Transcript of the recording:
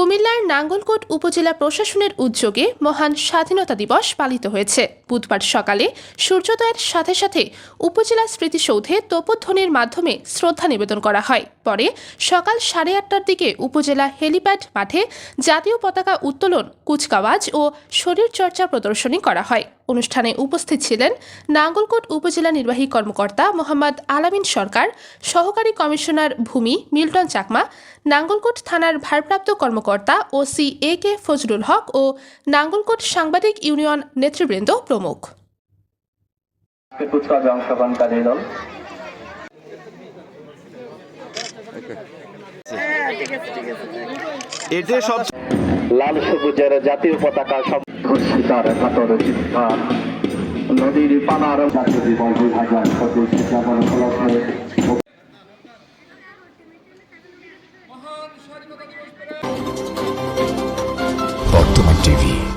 কুমিল্লার নাঙ্গলকোট উপজেলা প্রশাসনের উদ্যোগে মহান স্বাধীনতা দিবস পালিত হয়েছে। বুধবার সকালে সূর্যোদয়ের সাথে সাথে উপজেলা স্মৃতিসৌধে তোপধ্বনির মাধ্যমে শ্রদ্ধা নিবেদন করা হয়। পরে সকাল সাড়ে আটটার দিকে উপজেলা হেলিপ্যাড মাঠে জাতীয় পতাকা উত্তোলন, কুচকাওয়াজ ও শরীরচর্চা প্রদর্শনী করা হয়। অনুষ্ঠানে উপস্থিত ছিলেন নাঙ্গলকোট উপজেলা নির্বাহী কর্মকর্তা মোহাম্মদ আলামিন সরকার, সহকারী কমিশনার ভূমি মিল্টন চাকমা, নাঙ্গলকোট থানার ভারপ্রাপ্ত কর্মকর্তা OC A K Fazlul Haque ও নাঙ্গলকোট সাংবাদিক ইউনিয়ন নেতৃবৃন্দ প্রমুখ। অংশগ্রহণকারী দল। এতে সব লাল সবুজের জাতীয় পতাকা সব ধর্ষিতার কাতর চিৎকার নদীর পানার বিভাজন যেমন উপলক্ষে বর্তমান টিভি।